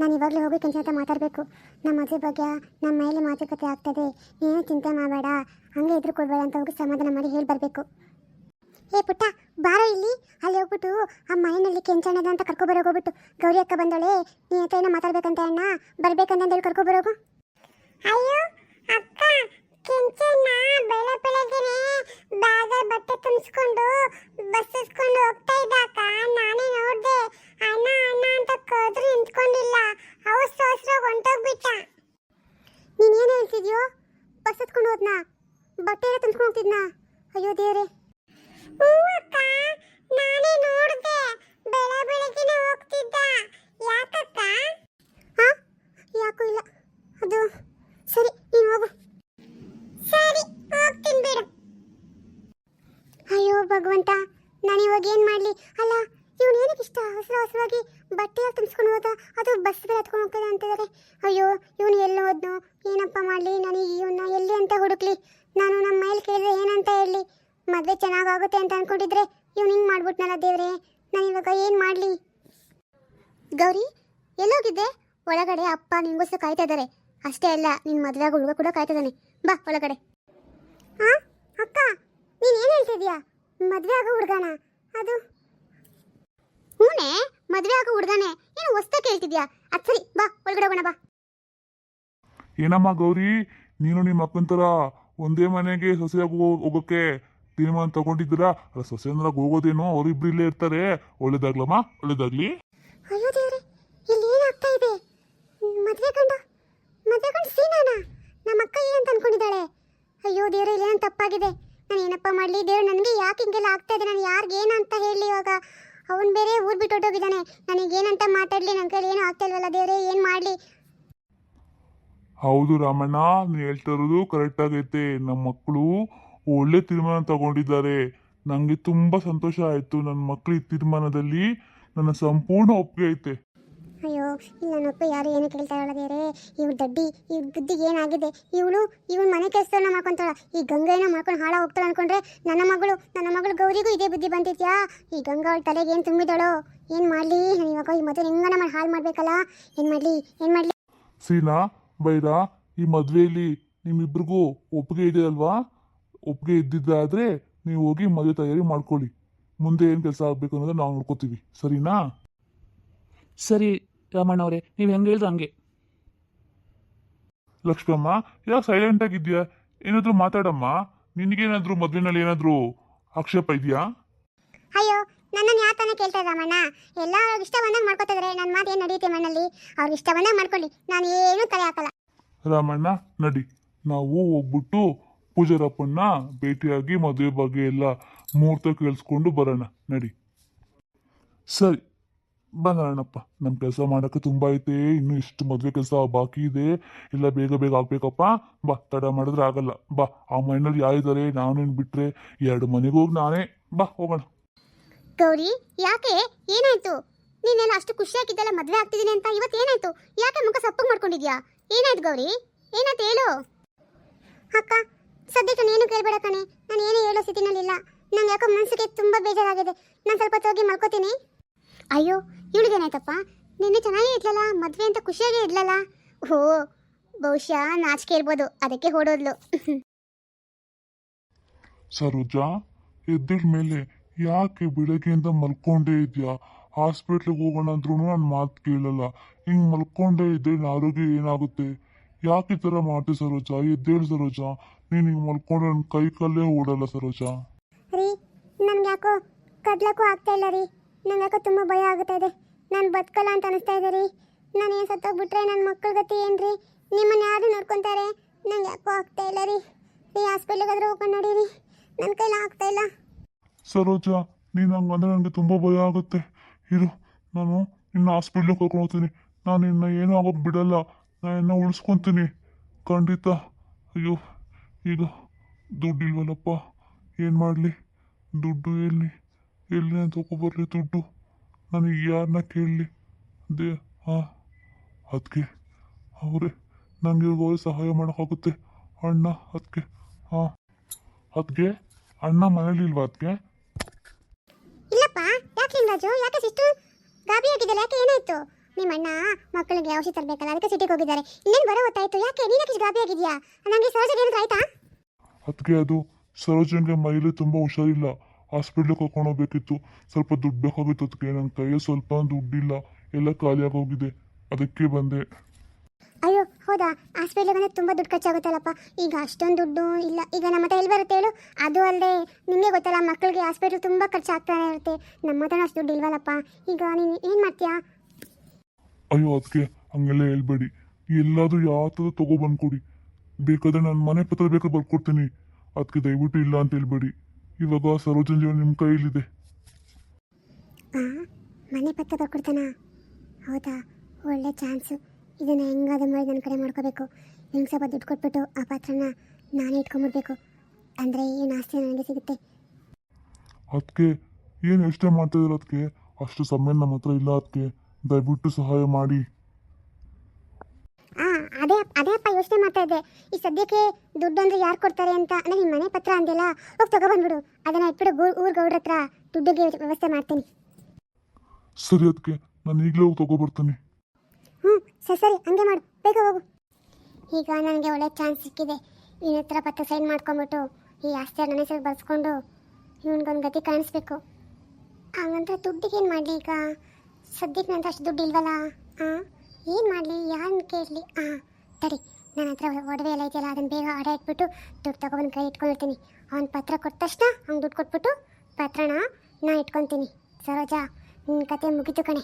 ನಾನು ಇವಾಗಲೇ ಹೋಗಿ ಕೆಂಚ ಅಂತ ಮಾತಾಡಬೇಕು. ನಮ್ಮ ಮದುವೆ ಬಗ್ಗೆ ನಮ್ಮ ಮೇಲೆ ಮಾತುಕತೆ ಆಗ್ತದೆ. ನೀನು ಚಿಂತೆ ಮಾಡಬೇಡ. ಹಂಗೆ ಎದುರು ಕೊಡಬೇಡ ಅಂತ ಹೋಗಿ ಸಮಾಧಾನ ಮಾಡಿ ಹೇಳಿ ಬರಬೇಕು. ಏ ಪುಟ್ಟ, ಬಾರೋ ಇಲ್ಲಿ. ಅಲ್ಲಿ ಹೋಗ್ಬಿಟ್ಟು ಆ ಮನೆಯಲ್ಲಿ ಕೆಂಚಣ್ಣದ ಅಂತ ಕರ್ಕೊಬರೋಗಿ ಹೋಗ್ಬಿಟ್ಟು. ಗೌರಿ ಅಕ್ಕ ಬಂದೋಳೆ ನೀ ಹತ್ರ ಏನೋ ಮಾತಾಡ್ಬೇಕಂತ ಅಣ್ಣ. ಬರ್ಬೇಕಂತ ಹೇಳಿ ಕರ್ಕೊಬರೋಗು ಅಯ್ಯೋ, ಅಕ್ಕ, ಕೆಂಚಣ್ಣ ಬೆಳೆ ಬಟ್ಟೆ ತುಂಬಿಸ್ಕೊಂಡು ಬಸ್ ಹಸ್ಕೊಂಡು ಹೋಗ್ತಾ ಇದ್ದಾಕ ನಾನೇ ನೋಡ್ದೆ ಅಣ್ಣ ಅಣ್ಣ ಅಂತ ಕರೆದ್ರು ನಿಂತ್ಕೊಂಡಿಲ್ಲ ಅವಸರ ಅವಸರ ಹೊಂಟೋಗ್ಬಿಟ್ಟ ನೀನ್ ಏನು ಹೇಳ್ತಿದ್ಯೋ ಬಸ್ ಹತ್ಕೊಂಡು ಹೋದ್ನಾ ಬಟ್ಟೆ ಎಲ್ಲ ತುಂಬಿಸ್ಕೊಂಡು ಹೋಗ್ತಿದ್ನಾ ಅಯ್ಯೋ ದೇವ್ರೆ? ಅಕ್ಕ ನಾನೇ ನೋಡ್ದೆ. ಬೆಳೆ ಬೆಳಗ್ಗೆನೆ ಹೋಗ್ತಿದ್ದ. ಯಾಕಕ್ಕ? ಹಾ ಯಾಕೂ ಇಲ್ಲ. ಅದು ಸರಿ ನೀನು ಹೋಗು. ಸರಿ ಹೋಗ್ತೀನಿ ಬಿಡು. ಅಯ್ಯೋ ಭಗವಂತ ನಾನು ಇವಾಗ ಏನು ಮಾಡಲಿ? ಅಲ್ಲ ಇವನು ಏನಕ್ಕೆ ಇಷ್ಟ ಹಸಿರು ಹೊಸವಾಗಿ ಬಟ್ಟೆ ತುಂಬಿಸ್ಕೊಂಡು ಹೋದ? ಅದು ಬಸ್ ಬೇರೆ ಹತ್ಕೊಂಡು ಹೋಗ್ತದೆ ಅಂತಿದ್ದಾರೆ ಅಯ್ಯೋ ಇವನು ಎಲ್ಲಿ ಹೋದ್ನು? ಏನಪ್ಪ ಮಾಡ್ಲಿ? ನನಗೆ ಇವನ್ನ ಮದುವೆ ಚೆನ್ನಾಗಾಗುತ್ತೆ ಅಂತ ಅನ್ಕೊಂಡಿದ್ರೆ ಇವ್ನು ಹಿಂಗೆ ಮಾಡ್ಬಿಟ್ನಲ್ಲ ದೇವ್ರೆ? ನಾನು ಇವಾಗ ಏನು ಮಾಡಲಿ? ಗೌರಿ, ಎಲ್ಲೋಗಿದ್ದೆ? ಒಳಗಡೆ ಅಪ್ಪ ನಿಂಗೋಸ್ಕರ ಕಾಯ್ತಾ ಇದ್ದಾರೆ ಅಷ್ಟೇ ಅಲ್ಲ ನಿನ್ನ ಮದುವೆ ಹುಡುಗ ಕೂಡ ಕಾಯ್ತಾ ಇದ್ದಾನೆ ಬಾ ಒಳಗಡೆ. ಆ? ಅಕ್ಕ, ನೀನು ಏನು ಹೇಳ್ತಿದ್ಯಾ ಮದುವೆ ಆಗೋ ಹುಡುಗನ? ಅದು? ಹೂನೆ, ಮದುವೆ ಆಗೋ ಹುಡುಗನೇ? ಏನು ಹೊಸ್ತ ಕೇಳ್ತಿದ್ಯಾ? ಅದು ಸರಿ, ಬಾ, ಒಳಗಡೆ ಹೋಗೋಣ, ಬಾ. ಏನಮ್ಮ ಗೌರಿ, ನೀನು ನಿಮ್ಮ ಅಪ್ಪನ ಥರ ಒಂದೇ ಮನೆಗೆ ಸೊಸೆಯಾಗಿ ಹೋಗೋಕ್ಕೆ ಹೋಗೋಕೆ ತೀರ್ಮಾನ ತಗೊಂಡಿದ್ದೀರಾ? ಅಲ್ಲ ಸೊಸೆ ಅಂದ್ರೆ ಹೋಗೋದೇನೋ ಅವರಿಬ್ರು ಇಲ್ಲೇ ಇರ್ತಾರೆ. ಒಳ್ಳೇದಾಗ್ಲಮ್ಮ? ಒಳ್ಳೇದಾಗ್ಲಿ. ಅಯ್ಯೋ ದೇವ್ರೆ ಇಲ್ಲಿ ಏನಾಗ್ತಾ ಇದೆ? ಮದುವೆ ಕಂಡು ಮದುವೆ ಕಂಡು ಸೀನಾನ? ನಮ್ಮ ಅಕ್ಕ ಏನಂತ ಅನ್ಕೊಂಡಿದ್ದಾಳೆ? ಅಯ್ಯೋ ದೇವ್ರೆ ಇಲ್ಲಿ ಏನೋ ತಪ್ಪಾಗಿದೆ? ನಾನು ಏನಪ್ಪ ಮಾಡಲಿ? ದೇವ್ರು ನನಗೆ ಯಾಕೆ ಹಿಂಗೆಲ್ಲ ಆಗ್ತಾ ಇದೆ? ನಾನು ಯಾರಿಗೆ ಏನಂತ ಹೇಳಿ ಇವಾಗ? ಅವನು ಬೇರೆ ಊರು ಬಿಟ್ಟು ಹೊಟ್ಟೋಗಿದ್ದಾನೆ ನನಗೆ ಏನಂತ ಮಾತಾಡಲಿ? ನನ್ನ ಕೈಲಿ ಏನೂ ಆಗ್ತಾ ಇಲ್ವಲ್ಲ ದೇವ್ರೆ ಏನು ಮಾಡಲಿ? ಹೌದು ರಾಮಣ್ಣ ನೀನು ಹೇಳ್ತಾ ಇರೋದು ಕರೆಕ್ಟ್ ಆಗೈತೆ. ನಮ್ಮ ಮಕ್ಕಳು ಒಳ್ಳೆ ತೀರ್ಮಾನ ತಗೊಂಡಿದ್ದಾರೆ. ನನಗೆ ತುಂಬ ಸಂತೋಷ ಆಯಿತು. ನನ್ನ ಮಕ್ಕಳು ಈ ತೀರ್ಮಾನದಲ್ಲಿ ನನ್ನ ಸಂಪೂರ್ಣ ಒಪ್ಪಿಗೆ ಐತೆ. ಅಯ್ಯೋ ಇಲ್ಲ ನನ್ನಪ್ಪ ಯಾರು ಏನು ಕೇಳ್ತಾ ಇರಲ್ಲ ಇವ್ ಇವ್ಳು ದಡ್ಡಿ ಈ ಬುದ್ಧಿಗೆ ಏನಾಗಿದೆ? ಇವಳು ಇವನ್ ಮನೆ ಕೆಲಸ ಮಾಡ್ಕೊಂತಾಳ. ಈ ಗಂಗೆನ ಮಾಡ್ಕೊಂಡು ಹಾಳ ಹೋಗ್ತಾಳೆ ಅನ್ಕೊಂಡ್ರೆ ನನ್ನ ಮಗಳು ನನ್ನ ಮಗಳು ಗೌರಿಗೂ ಇದೇ ಬುದ್ಧಿ ಬಂದಿದ್ಯಾ? ಈ ಗಂಗಾ ಅವಳ ತಲೆಗೆ ಏನು ತುಂಬಿದಾಳೋ? ಏನು ಮಾಡ್ಲಿ? ನಾನು ಇವಾಗ ಈ ಮದುವೆ ಹೆಂಗನ ಮಾಡಿ ಹಾಳು ಮಾಡಬೇಕಲ್ಲ? ಏನು ಮಾಡ್ಲಿ? ಏನು ಮಾಡಲಿ? ಸೀನಾ ಬೈರಾ ಈ ಮದುವೆಯಲ್ಲಿ ನಿಮ್ಮಿಬ್ರಿಗೂ ಒಪ್ಪಿಗೆ ಇದೆ ಅಲ್ವಾ? ಒಪ್ಪಿಗೆ ಇದ್ದಿದ್ದಾದ್ರೆ ನೀವು ಹೋಗಿ ಮದುವೆ ತಯಾರಿ ಮಾಡ್ಕೊಳ್ಳಿ. ಮುಂದೆ ಏನು ಕೆಲಸ ಆಗಬೇಕು ಅನ್ನೋದನ್ನ ನಾವು ನೋಡ್ಕೋತೀವಿ. ಸರಿನಾ? ಸರಿ ರಾಮಣ್ಣ ಅವರೇ ನೀವು ಹೆಂಗೆ ಹೇಳಿದ್ರೆ ಹಂಗೆ. ಲಕ್ಷ್ಮಮ್ಮ ಯಾಕೆ ಸೈಲೆಂಟ್ ಆಗಿದ್ಯಾ ಏನಾದರೂ ಮಾತಾಡಮ್ಮ. ನಿನಗೇನಾದರೂ ಮದುವೆನಲ್ಲಿ ಏನಾದರೂ ಆಕ್ಷೇಪ ಇದೆಯಾ? ಅಯ್ಯೋ ನನ್ನನ್ನು ಯಾವ ತಾನೇ ಕೇಳ್ತಾ ಇದ್ದಮ್ಮಣ್ಣ ಎಲ್ಲ ಅವ್ರಿಗೆ ಇಷ್ಟ ಬಂದಂಗೆ ಮಾಡ್ಕೋತಿದ್ರೆ. ನನ್ನ ಮಾತು ಏನು ನಡೆಯುತ್ತೆ ಮಣ್ಣಲ್ಲಿ ಅವ್ರಿಗೆ ಇಷ್ಟ ಬಂದಂಗೆ ಮಾಡ್ಕೊಳ್ಳಿ. ನಾನು ಏನೂ ತಲೆ ಹಾಕಲ್ಲ. ರಾಮಣ್ಣ ನಡಿ. ನಾವು ಹೋಗ್ಬಿಟ್ಟು ಪೂಜಾರಪ್ಪನ್ನ ಭೇಟಿಯಾಗಿ ಮದುವೆ ಬಗ್ಗೆ ಎಲ್ಲ ಮುಹೂರ್ತ ಕೇಳಿಸ್ಕೊಂಡು ಬರೋಣ. ನಡಿ. ಸರಿ. ಬಂದಣ್ಣಪ್ಪ ನಮ್ಮ ಕೆಲಸ ಮಾಡೋಕ್ಕೆ ತುಂಬ ಐತೆ. ಇನ್ನೂ ಇಷ್ಟು ಮದುವೆ ಕೆಲಸ ಬಾಕಿ ಇದೆ. ಎಲ್ಲ ಬೇಗ ಬೇಗ ಆಗ್ಬೇಕಪ್ಪ. ಬಾ, ತಡ ಮಾಡಿದ್ರೆ ಆಗಲ್ಲ. ಬಾ, ಆ ಮನೆಯಲ್ಲಿ ಯಾರಿದ್ದಾರೆ ನಾನೇನು ಬಿಟ್ರೆ ಎರಡು ಮನೆಗೆ ಹೋಗಿ ನಾನೇ. ಬಾ, ಹೋಗೋಣ. ಗೌರಿ, ಯಾಕೆ? ಏನಾಯ್ತು? ನೀನೆಲ್ಲ ಅಷ್ಟು ಖುಷಿಯಾಗಿದ್ದಲ್ಲ ಮದುವೆ ಆಗ್ತಿದ್ದೀನಿ ಅಂತ ಇವತ್ತು ಏನಾಯ್ತು? ಯಾಕೆ ಮುಖ ಸಪ್ಪಗೆ ಮಾಡ್ಕೊಂಡಿದ್ಯಾ? ಏನಾಯ್ತು ಗೌರಿ? ಏನಾಯ್ತು ಹೇಳು. ಅಕ್ಕ ಬೇಜಾರಾಗಿದೆ. ನಾನು ಸ್ವಲ್ಪ ಹೋಗಿ ಮಲ್ಕೋತೀನಿ. ಅಯ್ಯೋ, ಇವಳಿಗೇನಾಯ್ತಪ್ಪ? ನಿನ್ನೆ ಚೆನ್ನಾಗೇ ಇರ್ಲಲ್ಲ ಮದುವೆ ಅಂತ ಖುಷಿಯಾಗೇ ಇರ್ಲಲ್ಲ ಓ ಬಹುಶಃ ನಾಚಿಕೆ ಇರ್ಬೋದು. ಅದಕ್ಕೆ ಹೊಡೋದ್ಲು ಸರೋಜಾ, ಎದ್ದಿದ ಮೇಲೆ ಯಾಕೆ ಬೆಳಗ್ಗೆಯಿಂದ ಮಲ್ಕೊಂಡೇ ಇದೆಯಾ? ಹಾಸ್ಪಿಟ್ಲಿಗೆ ಹೋಗೋಣ ಅಂದ್ರೂ ನಾನು ಮಾತು ಕೇಳಲ್ಲ. ಹಿಂಗೆ ಮಲ್ಕೊಂಡೇ ಇದ್ದೆ ಆರೋಗ್ಯ ಏನಾಗುತ್ತೆ? ಯಾಕೆ ಈ ಥರ ಮಾಡ್ತೀವಿ ಸರೋಜಾ? ಎದ್ದೇಳು ಸರೋಜಾ. ನೀನು ಹಿಂಗೆ ಮಲ್ಕೊಂಡ್ರೆ ನನ್ನ ಕೈ ಕಲ್ಲೇ ಓಡಲ್ಲ ಸರೋಜಾ. ನನ್ಗೆ ಯಾಕೋ ಕಡ್ಲಕ್ಕೂ ಆಗ್ತಾ ಇಲ್ಲ ರೀ. ನಂಗೆ ಯಾಕೋ ತುಂಬ ಭಯ ಆಗುತ್ತಾ ಇದೆ. ನಾನು ಬದುಕಲ್ಲ ಅಂತ ಅನಿಸ್ತಾ ಇದೆ ರೀ. ನಾನು ಏನು ಸತ್ತೋಗ್ಬಿಟ್ರೆ ನನ್ನ ಮಕ್ಕಳ ಗತಿ ಏನು ರೀ? ನಿಮ್ಮನ್ನ ಯಾರು ನೋಡ್ಕೊತಾರೆ? ನಂಗೆ ಯಾಕೋ ಆಗ್ತಾ ಇಲ್ಲ ರೀ. ರೀ ಹಾಸ್ಪಿಟ್ಲಿಗಾದ್ರೂ ಹೋಗ್ಕೊಂಡು ರೀ. ನನ್ನ ಕೈಲಿ ಆಗ್ತಾ ಇಲ್ಲ. ಸರೋಜ, ನೀನು ಹಂಗಂದ್ರೆ ನನಗೆ ತುಂಬ ಭಯ ಆಗುತ್ತೆ. ಇರು, ನಾನು ನಿನ್ನ ಹಾಸ್ಪಿಟ್ಲಿಗೆ ಕರ್ಕೊಂಡು ಹೋಗ್ತೀನಿ. ನಾನು ನಿನ್ನ ಏನೂ ಆಗೋದು ಬಿಡಲ್ಲ. ನಾನು ಉಳಿಸ್ಕೊಂತೀನಿ ಉಳಿಸ್ಕೊತೀನಿ. ಖಂಡಿತ. ಅಯ್ಯೋ, ಈಗ ದುಡ್ಡಿಲ್ವಲ್ಲಪ್ಪ ಏನು ಮಾಡಲಿ? ದುಡ್ಡು ಎಲ್ಲಿ? ಎಲ್ಲಿ ಅಂತ ತಗೊಬರ್ಲಿ ದುಡ್ಡು. ನನಗೆ ಯಾರನ್ನ ಕೇಳಲಿ? ದೇ ಹಾಂ ಅದಕ್ಕೆ ಅವರೇ ನನಗೆ ಹೋಗಿ ಸಹಾಯ ಮಾಡೋಕ್ಕಾಗುತ್ತೆ. ಅಣ್ಣ ಅದಕ್ಕೆ ಹಾಂ ಅದಕ್ಕೆ ಅಣ್ಣ ಮನೇಲಿ ಇಲ್ವಾ ಅದಕ್ಕೆ ಇಲ್ಲಪ್ಪ ಯಾಕೆ ರಾಜು ಯಾಕೆ ಸಿಸ್ಟು ಗಾಬಿ ಆಗಿದ್ದಲ್ಲ ಯಾಕೆ ಏನಾಯ್ತು ನಿಮ್ಮ ಅಣ್ಣ ಮಕ್ಕಳಿಗೆ ಔಷಧಿ ತರಬೇಕಲ್ಲ ಅದಕ್ಕೆ ಸಿಟಿಗೆ ಹೋಗಿದ್ದಾರೆ. ಇನ್ನೇನು ಬರೋ ಗೊತ್ತಾಯ್ತು ಯಾಕೆ ನೀನು ಯಾಕೆ ಗಾಬಿ ಆಗಿದೆಯಾ? ನನಗೆ ಸಹಜ ಏನಾದ್ರು ಆಯ್ತಾ? ಅದಕ್ಕೆ ಅದು ಸರೋಜನ್ಗೆ ಮೈಲಿ ತುಂಬ ಹುಷಾರಿಲ್ಲ. ಹಾಸ್ಪಿಟ್ಲಿಗೆ ಕರ್ಕೊಂಡು ಹೋಗ್ಬೇಕಿತ್ತು ಸ್ವಲ್ಪ ದುಡ್ಡು ಬೇಕಾಗಿತ್ತು ಅದಕ್ಕೆ. ನನ್ನ ಕೈಯಲ್ಲಿ ಸ್ವಲ್ಪ ದುಡ್ಡಿಲ್ಲ. ಎಲ್ಲ ಖಾಲಿಯಾಗೋಗಿದೆ. ಅದಕ್ಕೆ ಬಂದೆ. ಅಯ್ಯೋ ಹೌದಾ? ಹಾಸ್ಪಿಟ್ಲಿಗೆ ಬಂದರೆ ತುಂಬ ದುಡ್ಡು ಖರ್ಚಾಗುತ್ತಲ್ಲಪ್ಪ. ಈಗ ಅಷ್ಟೊಂದು ದುಡ್ಡು ಇಲ್ಲ. ಈಗ ನಮ್ಮ ಹತ್ರ ಎಲ್ಲಿ ಬರುತ್ತೆ ಹೇಳು? ಅದು ಅಲ್ಲದೆ ನಿಮಗೆ ಗೊತ್ತಲ್ಲ ಮಕ್ಕಳಿಗೆ ಹಾಸ್ಪಿಟ್ಲ್ ತುಂಬ ಖರ್ಚಾಗ್ತಾನೆ ಇರುತ್ತೆ. ನಮ್ಮ ಹತ್ರ ಅಷ್ಟು ದುಡ್ಡು ಇಲ್ವಲ್ಲಪ್ಪ? ಈಗ ನೀನು ಏನು ಮಾಡ್ತೀಯಾ? ಅಯ್ಯೋ ಅದಕ್ಕೆ ಹಂಗೆಲ್ಲ ಹೇಳ್ಬೇಡಿ. ಎಲ್ಲಾದರೂ ಯಾವ್ದಾದ್ರು ತಗೊಬಂದು ಕೊಡಿ ಬೇಕಾದರೆ ನಾನು ಮನೆ ಪತ್ರ ಬೇಕಾದ್ರೆ ಬರ್ಕೊಡ್ತೀನಿ. ಅದಕ್ಕೆ ದಯವಿಟ್ಟು ಇಲ್ಲ ಅಂತ ಹೇಳ್ಬೇಡಿ. ಇವಾಗ ಸರೋಜನ್ ಜೀವನ ನಿಮ್ಮ ಕೈಯಲ್ಲಿದೆ ಮನೆ ಪತ್ರ ಬರ್ಕೊಡ್ತಾನ ಹೌದಾ? ಒಳ್ಳೆ ಚಾನ್ಸ್ ಇದನ್ನ ಹೆಂಗಾದ್ರೂ ಮಾಡಿ ನನ್ನ ಕಡೆ ಮಾಡ್ಕೋಬೇಕು. ನಿಮ್ಗೆ ಸ್ವಲ್ಪ ದುಡ್ಡು ಕೊಟ್ಬಿಟ್ಟು ಆ ಪಾತ್ರನ ನಾನೇ ಇಟ್ಕೊಂಡ್ಬಿಡ್ಬೇಕು ಅಂದರೆ ಏನು ಆಸ್ತಿ ನನಗೆ ಸಿಗುತ್ತೆ? ಅದಕ್ಕೆ ಏನು ಯೋಚನೆ ಮಾಡ್ತಿದ್ರು ಅದಕ್ಕೆ ಅಷ್ಟು ಸಮಯ ನಮ್ಮ ಹತ್ರ ಇಲ್ಲ ಅದಕ್ಕೆ ದಯವಿಟ್ಟು ಸಹಾಯ ಮಾಡಿ ಹಾಂ ಅದೇ ಅದೇ ಅಪ್ಪ ಯೋಚನೆ ಮಾಡ್ತಾ ಇದ್ದೆ. ಈ ಸದ್ಯಕ್ಕೆ ದುಡ್ಡು ಅಂದ್ರೆ ಯಾರು ಕೊಡ್ತಾರೆ ಅಂತ? ಅಂದ್ರೆ ನಿಮ್ಮ ಮನೆ ಪತ್ರ ಅಂದಿಲ್ಲ. ಹೋಗಿ ತಗೊಬಂದ್ಬಿಡು ಅದನ್ನ ಇಟ್ಬಿಡು ಊರ್ ಗೌಡ್ರ ಹತ್ರ ದುಡ್ಡಿಗೆ ವ್ಯವಸ್ಥೆ ಮಾಡ್ತೀನಿ. ಸರಿ ಅದಕ್ಕೆ ನಾನು ಈಗಲೇ ಹೋಗಿ ತಗೊಬರ್ತೀನಿ ಹ್ಞೂ ಸರಿ ಸರಿ. ಹಂಗೆ ಮಾಡು. ಬೇಗ ಹೋಗು. ಈಗ ನನಗೆ ಒಳ್ಳೆ ಚಾನ್ಸ್ ಸಿಕ್ಕಿದೆ. ಇವನ ಹತ್ರ ಪತ್ರ ಸೈನ್ ಮಾಡ್ಕೊಂಬಿಟ್ಟು ಈ ಆಸ್ತಿ ನನ್ನ ಹೆಸರು ಬರ್ಸ್ಕೊಂಡು ಇವನಿಗೊಂದು ಗತಿ ಕಾಣಿಸ್ಬೇಕು. ಹಾಗಂತ ದುಡ್ಡಿಗೆ ಏನು ಮಾಡಲಿ ಈಗ? ಸದ್ಯಕ್ಕೆ ನನ್ನ ಅಷ್ಟು ದುಡ್ಡು ಇಲ್ವಲ್ಲ? ಹಾಂ ಏನು ಮಾಡಲಿ? ಯಾರನ್ನ ಕೇಳಲಿ? ಹಾಂ ತಡಿ. ನನ್ನ ಹತ್ರ ಒಡವೆ ಎಲ್ಲ ಇದೆಯಲ್ಲ, ಅದನ್ನು ಬೇಗ ಆಡ ಇಟ್ಬಿಟ್ಟು ದುಡ್ಡು ತಗೊಬಂದು ಕೈ ಇಟ್ಕೊಂಡಿರ್ತೀನಿ. ಅವ್ನ ಪತ್ರ ಕೊಟ್ಟ ತಕ್ಷಣ ಅವ್ನು ದುಡ್ಡು ಕೊಟ್ಬಿಟ್ಟು, ಪತ್ರನ? ನಾ ಇಟ್ಕೊತೀನಿ. ಸರೋಜಾ ನಿನ್ನ ಕತೆ ಮುಗಿತು ಕಣೆ.